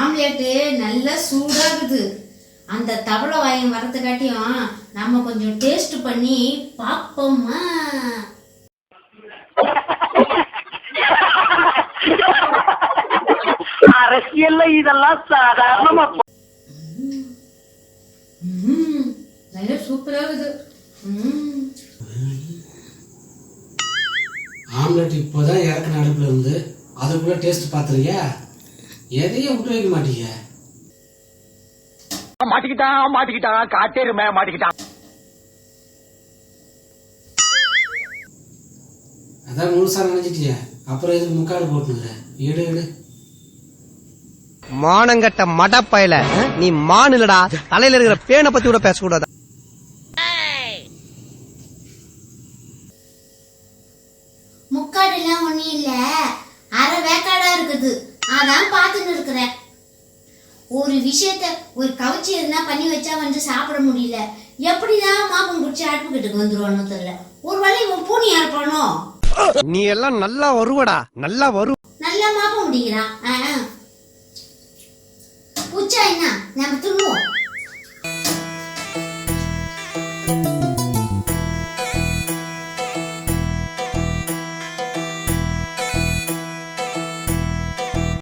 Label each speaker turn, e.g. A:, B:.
A: Omelette நல்லா சூடாகுது. அந்த தவளை வாயம் வரதுக்காட்டியும் நம்ம கொஞ்சம் டேஸ்ட் பண்ணி பார்ப்போமா?
B: அரசியல்ல இதெல்லாம் சாதாரணமா
A: நல்லா சூப்பராகுது. ம்
C: ஆம்லெட் இப்போதான் இறக்குன அடுப்புல இருந்து. அதுக்குள்ள டேஸ்ட் பார்த்துறியா எதையும் விட்டு வைக்க மாட்டீங்க.
B: மாட்டிக்கிட்டான் மாட்டிக்கிட்டான். காட்டேருமே மாட்டிக்கிட்டான்.
C: அதான் முழுசா நினைச்சிட்டியா. அப்புறம் எதுக்கு முக்காடு போட்டுங்கிற எடு எடு.
D: மானங்கட்ட மடப்பயல. நீ மானுலடா தலையில இருக்கிற பேனை பத்தி கூட பேசக்கூடாது.
A: முக்காடுலாம் ஒன்றும் இல்லை. அரை வேக்காடா இருக்குது. அதான் பார்த்துட்டு இருக்கிறேன். ஒரு விஷயத்த ஒரு கவச்சி இருந்தா பண்ணி வச்சா வந்து சாப்பிட முடியல. எப்படிதான் மாப்பன் குடிச்சு அடுப்புக்கிட்டுக்கு வந்துருவானோ தெரியல. ஒரு வேளை உன் பூனி அறுப்பானோ
D: நீ எல்லாம் நல்லா வருவடா நல்லா வரும்
A: நல்லா மாப்பம் முடிக்கிறான் புச்சா என்ன? நம்ம திரும்புவோம்.